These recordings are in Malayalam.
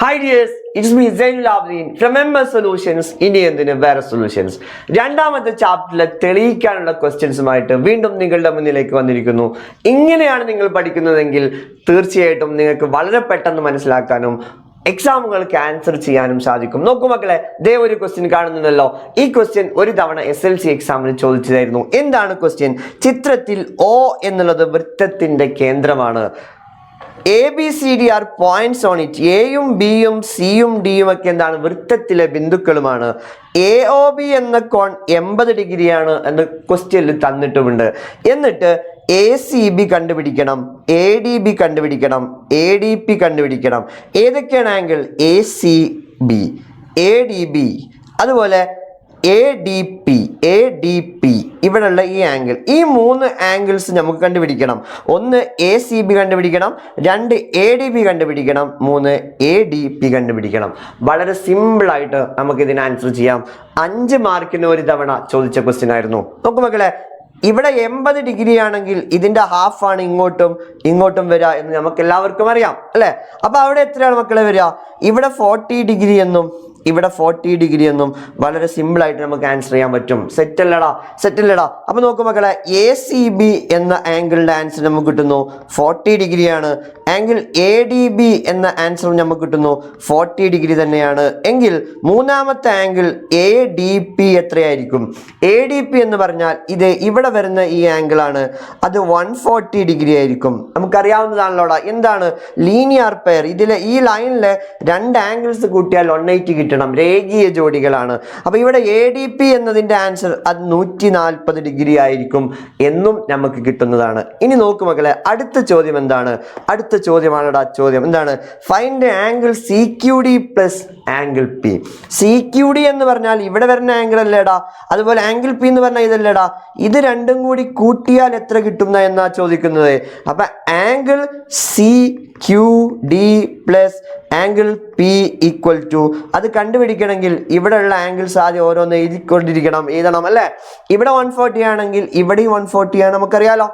Hi dears it's me from M S solutions ഇനി എന്തിന് വേറെ സൊല്യൂഷൻസ് രണ്ടാമത്തെ ചാപ്റ്ററിലെ തെളിയിക്കാനുള്ള ക്വസ്റ്റ്യൻസുമായിട്ട് വീണ്ടും നിങ്ങളുടെ മുന്നിലേക്ക് വന്നിരിക്കുന്നു. ഇങ്ങനെയാണ് നിങ്ങൾ പഠിക്കുന്നതെങ്കിൽ തീർച്ചയായിട്ടും നിങ്ങൾക്ക് വളരെ പെട്ടെന്ന് മനസ്സിലാക്കാനും എക്സാമുകൾക്ക് ആൻസർ ചെയ്യാനും സാധിക്കും. നോക്കൂ മക്കളെ ദേ ഒരു ക്വസ്റ്റ്യൻ കാണുന്നുണ്ടല്ലോ. ഈ ക്വസ്റ്റ്യൻ ഒരു തവണ എസ് എൽ സി എക്സാമിന് ചോദിച്ചതായിരുന്നു. എന്താണ് ക്വസ്റ്റ്യൻ ചിത്രത്തിൽ ഒ എന്നുള്ളത് വൃത്തത്തിന്റെ കേന്ദ്രമാണ്. A B C D are points on it എയും ബിയും സിയും ഡിയും ഒക്കെ എന്താണ് വൃത്തത്തിലെ ബിന്ദുക്കളുമാണ്. എ ഒ ബി എന്ന കോൺ എൺപത് ഡിഗ്രിയാണ് എന്ന് ക്വസ്റ്റ്യനിൽ തന്നിട്ടുമുണ്ട്. എന്നിട്ട് എ സി ബി കണ്ടുപിടിക്കണം. എ ഡി ബി കണ്ടുപിടിക്കണം. എ ഡി പി കണ്ടുപിടിക്കണം. ഏതൊക്കെയാണ് angle A C B A D B അതുപോലെ A D P A D P ഇവിടെയുള്ള ഈ ആംഗിൾ ഈ മൂന്ന് ആംഗിൾസ് നമുക്ക് കണ്ടുപിടിക്കണം. ഒന്ന് എ സി ബി കണ്ടുപിടിക്കണം രണ്ട് എ ഡി പി കണ്ടുപിടിക്കണം മൂന്ന് എ ഡി പി കണ്ടുപിടിക്കണം. വളരെ സിമ്പിളായിട്ട് നമുക്ക് ഇതിന് ആൻസർ ചെയ്യാം. അഞ്ച് മാർക്കിന് ഒരു തവണ ചോദിച്ച ക്വസ്റ്റ്യൻ ആയിരുന്നു. നോക്കൂ മക്കളെ ഇവിടെ എൺപത് ഡിഗ്രി ആണെങ്കിൽ ഇതിന്റെ ഹാഫ് ആണ് ഇങ്ങോട്ടും ഇങ്ങോട്ടും വരിക എന്ന് നമുക്ക് എല്ലാവർക്കും അറിയാം അല്ലെ? അപ്പൊ അവിടെ എത്രയാണ് മക്കളെ വരിക? ഇവിടെ ഫോർട്ടി ഡിഗ്രി എന്നും ഇവിടെ ഫോർട്ടി ഡിഗ്രി എന്നും വളരെ സിമ്പിൾ ആയിട്ട് നമുക്ക് ആൻസർ ചെയ്യാൻ പറ്റും. സെറ്റ് അല്ലടാ സെറ്റ് അല്ലടാ. അപ്പോൾ നോക്കൂ മക്കളെ എ സി ബി എന്ന ആംഗിളിന്റെ ആൻസർ നമുക്ക് കിട്ടുന്നു. ഫോർട്ടി ഡിഗ്രിയാണ് ആംഗിൾ എ ഡി ബി എന്ന ആൻസർ നമുക്ക് കിട്ടുന്നു. ഫോർട്ടി ഡിഗ്രി തന്നെയാണ്. എങ്കിൽ മൂന്നാമത്തെ ആംഗിൾ എ ഡി പി എത്രയായിരിക്കും? എ ഡി പി എന്ന് പറഞ്ഞാൽ ഇത് ഇവിടെ വരുന്ന ഈ ആംഗിൾ ആണ്. അത് വൺ ഫോർട്ടി ഡിഗ്രി ആയിരിക്കും. നമുക്കറിയാവുന്നതാണല്ലോടാ. എന്താണ്? ലീനിയർ പെയർ ഇതിലെ ഈ ലൈനിലെ രണ്ട് ആംഗിൾസ് കൂട്ടിയാൽ വൺ എയ്റ്റി കിട്ടണം രേഖീയ ജോഡികളാണ്. അപ്പോൾ ഇവിടെ എ ഡി പി എന്നതിന്റെ ആൻസർ അത് നൂറ്റി നാൽപ്പത് ഡിഗ്രി ആയിരിക്കും എന്നും നമുക്ക് കിട്ടുന്നതാണ്. ഇനി നോക്ക് മക്കളെ അടുത്ത ചോദ്യം എന്താണ്? അടുത്ത ചോദ്യമാണടാ ചോദ്യം. എന്താണ്? Find angle C Q D plus angle P C Q D എന്ന് പറഞ്ഞാൽ ഇവിടെ വരുന്ന ആംഗിൾ അല്ലേടാ? അതുപോലെ ആംഗിൾ പി എന്ന് പറഞ്ഞാൽ ഇതല്ലേടാ? ഇത് രണ്ടും കൂടി കൂട്ടിയാൽ എത്ര കിട്ടുന്ന എന്നാ ചോദിക്കുന്നത്? അപ്പൊ angle C Q D plus angle P equal to അത് കണ്ടുപിടിക്കണമെങ്കിൽ ഇവിടെയുള്ള ആംഗിൾസ് ആദ്യം ഓരോന്ന് എഴുതിക്കൊണ്ടിരിക്കണം എഴുതണം അല്ലേ? ഇവിടെ വൺ ഫോർട്ടി ആണെങ്കിൽ ഇവിടെയും വൺ ഫോർട്ടി ആണ്. നമുക്കറിയാലോ?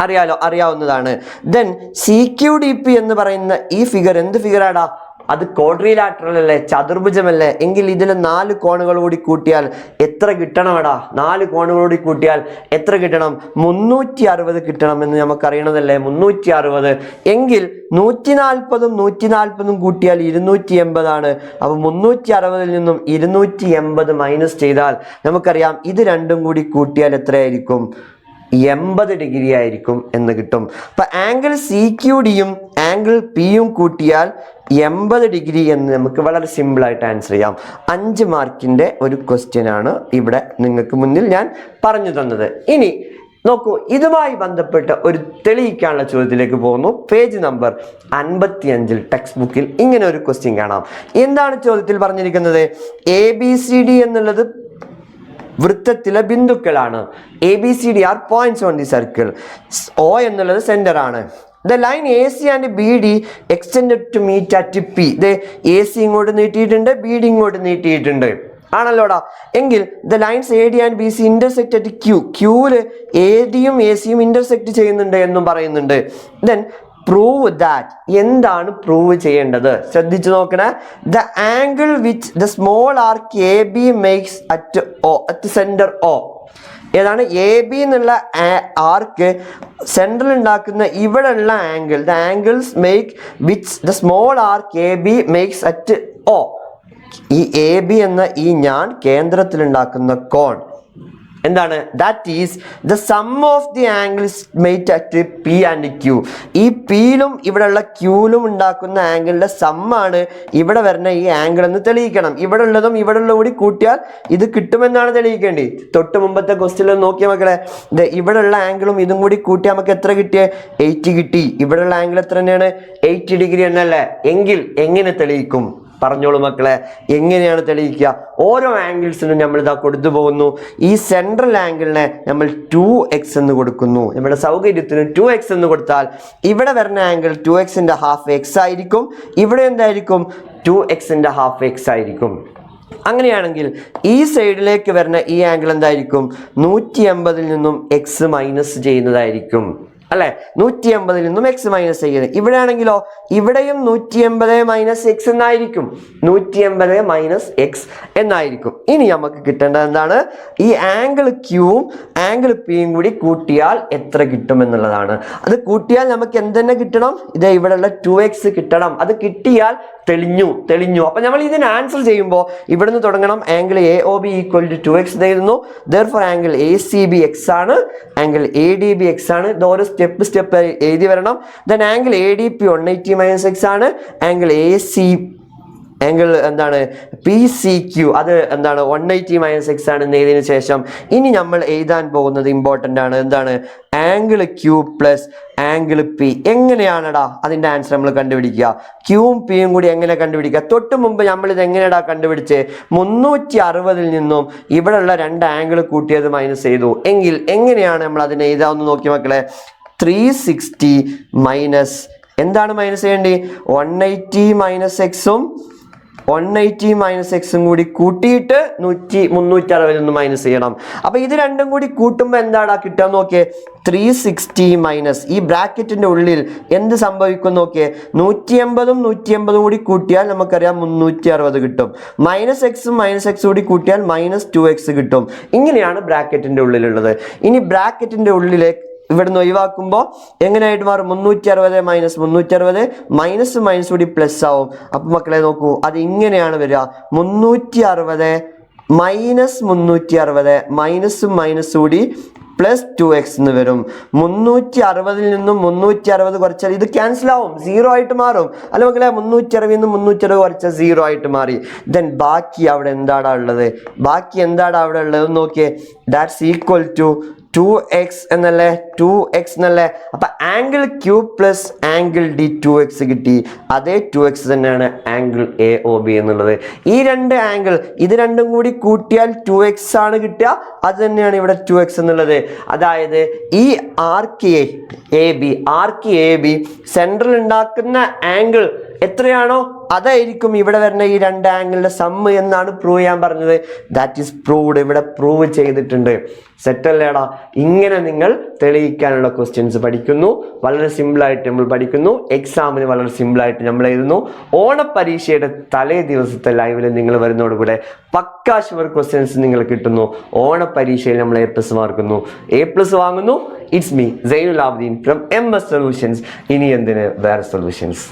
അറിയാലോ? അറിയാവുന്നതാണ്. Then C Q D P എന്ന് പറയുന്ന ഈ ഫിഗർ എന്ത് ഫിഗറാടാ അത് കോഡ്രിലാറ്ററൽ അല്ലേ ചതുർഭുജമല്ലേ? എങ്കിൽ ഇതിൽ നാല് കോണുകൾ കൂടി കൂട്ടിയാൽ എത്ര കിട്ടണമെടാ? നാല് കോണുകൾ കൂടി കൂട്ടിയാൽ എത്ര കിട്ടണം? മുന്നൂറ്റി അറുപത് കിട്ടണം എന്ന് നമുക്കറിയണതല്ലേ? മുന്നൂറ്റി അറുപത് എങ്കിൽ നൂറ്റി നാൽപ്പതും നൂറ്റി നാൽപ്പതും കൂട്ടിയാൽ ഇരുന്നൂറ്റി എൺപതാണ് അപ്പോൾ മുന്നൂറ്റി അറുപതിൽ നിന്നും ഇരുന്നൂറ്റി എൺപത് മൈനസ് ചെയ്താൽ നമുക്കറിയാം ഇത് രണ്ടും കൂടി കൂട്ടിയാൽ എത്രയായിരിക്കും? എൺപത് ഡിഗ്രി ആയിരിക്കും എന്ന് കിട്ടും. അപ്പൊ ആംഗിൾ സി ക്യു ഡിയും ആംഗിൾ പിയും കൂട്ടിയാൽ എൺപത് ഡിഗ്രി എന്ന് നമുക്ക് വളരെ സിമ്പിൾ ആയിട്ട് ആൻസർ ചെയ്യാം. അഞ്ച് മാർക്കിന്റെ ഒരു ക്വസ്റ്റ്യൻ ആണ് ഇവിടെ നിങ്ങൾക്ക് മുന്നിൽ ഞാൻ പറഞ്ഞു തന്നത്. ഇനി നോക്കൂ ഇതുമായി ബന്ധപ്പെട്ട ഒരു തെളിയിക്കാനുള്ള ചോദ്യത്തിലേക്ക് പോകുന്നു. പേജ് നമ്പർ അൻപത്തി അഞ്ചിൽ ടെക്സ്റ്റ് ബുക്കിൽ ഇങ്ങനെ ഒരു ക്വസ്റ്റ്യൻ കാണാം. എന്താണ് ചോദ്യത്തിൽ പറഞ്ഞിരിക്കുന്നത്? എ ബി സി ഡി എന്നുള്ളത് വൃത്തത്തിലെ ബിന്ദുക്കളാണ്. A B C D are points on the circle O എന്നുള്ളത് സെന്റർ ആണ്. The line A C and B D extend to meet at P ഇത് എ സി ഇങ്ങോട്ട് നീട്ടിയിട്ടുണ്ട് ബി ഡി ഇങ്ങോട്ട് നീട്ടിയിട്ടുണ്ട്. ആണല്ലോടാ. എങ്കിൽ the lines A D and B C intersect at Q ക്യൂവിൽ എ ഡിയും എ സിയും ഇന്റർസെക്ട് ചെയ്യുന്നുണ്ട് എന്നും പറയുന്നുണ്ട്. ദെൻ പ്രൂവ് ദാറ്റ് എന്താണ് പ്രൂവ് ചെയ്യേണ്ടത്? ശ്രദ്ധിച്ചു നോക്കണേ. The angle which the small arc A B makes at O at centre O ഏതാണ്? എ ബി എന്നുള്ള ആർക്ക് സെൻട്രൽ ഉണ്ടാക്കുന്ന ഇവിടെ ഉള്ള angle the angles make which the small arc A B makes at O ഈ എ ബി എന്ന ഈ ഞാൻ കേന്ദ്രത്തിലുണ്ടാക്കുന്ന കോൺ. എന്താണ്? That is the sum of the angles made at P and Q ഈ പിയിലും ഇവിടെയുള്ള ക്യൂലും ഉണ്ടാക്കുന്ന ആംഗിളിന്റെ സമ്മാണ് ഇവിടെ വരുന്ന ഈ ആംഗിൾ എന്ന് തെളിയിക്കണം. ഇവിടെ ഉള്ളതും ഇവിടെ ഉള്ള കൂടി കൂട്ടിയാൽ ഇത് കിട്ടുമെന്നാണ് തെളിയിക്കേണ്ടി തൊട്ട് മുമ്പത്തെ ക്വസ്റ്റ്യനിൽ നോക്കിയ മക്കളെ. ഇവിടെ ഉള്ള ആംഗിളും ഇതും കൂടി കൂട്ടിയാൽ നമുക്ക് എത്ര കിട്ടിയേ? എയ്റ്റ് കിട്ടി. ഇവിടെയുള്ള ആംഗിൾ എത്ര തന്നെയാണ്? എയ്റ്റ് ഡിഗ്രി എന്നല്ലേ എങ്കിൽ എങ്ങനെ തെളിയിക്കും? പറഞ്ഞോളൂ മക്കളെ എങ്ങനെയാണ് തെളിയിക്കുക? ഓരോ ആംഗിൾസിനും നമ്മൾ ഇതാ കൊടുത്തു പോകുന്നു. ഈ സെൻട്രൽ ആംഗിളിനെ നമ്മൾ ടു എക്സ് എന്ന് കൊടുക്കുന്നു. നമ്മുടെ സൗകര്യത്തിന് ടു എക്സ് എന്ന് കൊടുത്താൽ ഇവിടെ വരുന്ന ആംഗിൾ ടു എക്സിന്റെ ഹാഫ് എക്സ് ആയിരിക്കും. ഇവിടെ എന്തായിരിക്കും? ടു എക്സിന്റെ ഹാഫ് എക്സ് ആയിരിക്കും. അങ്ങനെയാണെങ്കിൽ ഈ സൈഡിലേക്ക് വരുന്ന ഈ ആംഗിൾ എന്തായിരിക്കും? നൂറ്റി എൺപതിൽ നിന്നും എക്സ് മൈനസ് ചെയ്യുന്നതായിരിക്കും. അല്ലെ? നൂറ്റി എൺപതിൽ നിന്നും എക്സ് മൈനസ് ചെയ്യുന്നത് ഇവിടെ ആണെങ്കിലോ ഇവിടെയും നൂറ്റി എൺപത് മൈനസ് എക്സ് എന്നായിരിക്കും. നൂറ്റി എൺപത് മൈനസ് എക്സ് എന്നായിരിക്കും. ഇനി നമുക്ക് കിട്ടേണ്ടത് എന്താണ്? ഈ ആംഗിൾ ക്യൂവും ആംഗിൾ പിയും കൂടി കൂട്ടിയാൽ എത്ര കിട്ടും എന്നുള്ളതാണ്. അത് കൂട്ടിയാൽ നമുക്ക് എന്തെന്നെ കിട്ടണം? ഇത് ഇവിടെയുള്ള ടു എക്സ് കിട്ടണം. അത് കിട്ടിയാൽ തെളിഞ്ഞു തെളിഞ്ഞു. അപ്പൊ നമ്മൾ ഇതിന് ആൻസർ ചെയ്യുമ്പോൾ ഇവിടുന്ന് തുടങ്ങണം. Angle A O B equal to two X എന്നായിരുന്നു therefore angle A C B X ആണ്. Angle A D B X ആണ്. ഇത് ഓരോ സ്റ്റെപ്പ് സ്റ്റെപ്പ് എഴുതി വരണം. Then angle A D P one eighty minus X ആണ്. ആംഗിൾ എ സി ആംഗിൾ എന്താണ്? പി സി ക്യു അത് എന്താണ്? വൺ എയ്റ്റി മൈനസ് എക്സ് ആണ് എഴുതിയതിനു ശേഷം. ഇനി നമ്മൾ എഴുതാൻ പോകുന്നത് ഇമ്പോർട്ടന്റ് ആണ്. എന്താണ്? Angle Q plus angle P എങ്ങനെയാണടാ അതിന്റെ ആൻസർ നമ്മൾ കണ്ടുപിടിക്കുക? ക്യൂവും പിയും കൂടി എങ്ങനെ കണ്ടുപിടിക്കുക? തൊട്ട് മുമ്പ് നമ്മൾ ഇത് എങ്ങനെയാടാ കണ്ടുപിടിച്ച്? മുന്നൂറ്റി അറുപതിൽ നിന്നും ഇവിടെയുള്ള രണ്ട് ആംഗിൾ കൂട്ടിയത് മൈനസ് ചെയ്തു. എങ്കിൽ എങ്ങനെയാണ് നമ്മൾ അതിനെ എഴുതാമെന്ന് നോക്കി മക്കളെ? ത്രീ സിക്സ്റ്റി മൈനസ് എന്താണ് മൈനസ് ചെയ്യേണ്ടി? വൺ എയ്റ്റി മൈനസ് എക്സും വൺ എയ്റ്റി മൈനസ് എക്സും കൂടി കൂട്ടിയിട്ട് നൂറ്റി മുന്നൂറ്റി അറുപതിൽ നിന്ന് മൈനസ് ചെയ്യണം. അപ്പൊ ഇത് രണ്ടും കൂടി കൂട്ടുമ്പോൾ എന്താടാ കിട്ടുക നോക്കിയേ? ത്രീ സിക്സ്റ്റി മൈനസ് ഈ ബ്രാക്കറ്റിന്റെ ഉള്ളിൽ എന്ത് സംഭവിക്കും നോക്കിയേ? നൂറ്റി എൺപതും നൂറ്റി എൺപതും കൂടി കൂട്ടിയാൽ നമുക്കറിയാം മുന്നൂറ്റി അറുപത് കിട്ടും മൈനസ് എക്സും മൈനസ് എക്സും കൂടി കൂട്ടിയാൽ മൈനസ് ടു എക്സ് കിട്ടും. ഇങ്ങനെയാണ് ബ്രാക്കറ്റിന്റെ ഉള്ളിലുള്ളത്. ഇനി ബ്രാക്കറ്റിന്റെ ഉള്ളിലേക്ക് ഇവിടുന്ന് ഒഴിവാക്കുമ്പോൾ എങ്ങനെയായിട്ട് മാറും? മുന്നൂറ്റി അറുപത് മൈനസ് മുന്നൂറ്റി അറുപത് മൈനസ് മൈനസ് കൂടി പ്ലസ് ആവും. അപ്പൊ മക്കളെ നോക്കൂ അത് ഇങ്ങനെയാണ് വരിക. മുന്നൂറ്റി അറുപത് മൈനസ് മുന്നൂറ്റി അറുപത് മൈനസും മൈനസ് കൂടി പ്ലസ് ടു എക്സ് എന്ന് വരും. മുന്നൂറ്റി അറുപതിൽ നിന്നും മുന്നൂറ്റി അറുപത് കുറച്ചാൽ ഇത് ക്യാൻസൽ ആവും. സീറോ ആയിട്ട് മാറും. അല്ല മക്കളെ മുന്നൂറ്റി അറുപതിൽ നിന്നും മുന്നൂറ്റി അറുപത് കുറച്ചാൽ സീറോ ആയിട്ട് മാറി. ദെൻ ബാക്കി അവിടെ എന്താടാ ഉള്ളത്? ബാക്കി എന്താടാ അവിടെ ഉള്ളത്? നോക്കിയേ. That's equal to two X എന്നല്ലേ? ടു എക്സ് എന്നല്ലേ? അപ്പൊ angle Q plus angle D two X കിട്ടി. അതേ ടു എക്സ് തന്നെയാണ് ആംഗിൾ എ ഒ ബി എന്നുള്ളത്. ഈ രണ്ട് ആംഗിൾ ഇത് രണ്ടും കൂടി കൂട്ടിയാൽ ടു എക്സ് ആണ് കിട്ടുക. അത് തന്നെയാണ് ഇവിടെ ടു എക്സ് എന്നുള്ളത്. അതായത് ഈ arc A B arc A B central ഉണ്ടാക്കുന്ന ആംഗിൾ എത്രയാണോ അതായിരിക്കും ഇവിടെ വരുന്ന ഈ രണ്ട് ആംഗിളിന്റെ സമ്മ് എന്നാണ് പ്രൂവ് ചെയ്യാൻ പറഞ്ഞത്. ദാറ്റ് ഈസ് പ്രൂവ്ഡ് ഇവിടെ പ്രൂവ് ചെയ്തിട്ടുണ്ട്. സെറ്റ് അല്ലേടാ ഇങ്ങനെ നിങ്ങൾ തെളിയിക്കാനുള്ള ക്വസ്റ്റ്യൻസ് പഠിക്കുന്നു. വളരെ സിമ്പിളായിട്ട് നമ്മൾ പഠിക്കുന്നു. എക്സാമിന് വളരെ സിമ്പിളായിട്ട് നമ്മൾ എഴുതുന്നു. ഓണപരീക്ഷയുടെ തലേ ദിവസത്തെ ലൈവിൽ നിങ്ങൾ വരുന്നതോടുകൂടെ പക്കാ ഷുവർ ക്വസ്റ്റ്യൻസ് നിങ്ങൾ കിട്ടുന്നു. ഓണപരീക്ഷയിൽ നമ്മൾ എ പ്ലസ് മാർക്കുന്നു എ പ്ലസ് വാങ്ങുന്നു. It's me Zainul Abdeen from M S solutions ഇനി എന്തിന് വേറെ സൊല്യൂഷൻസ്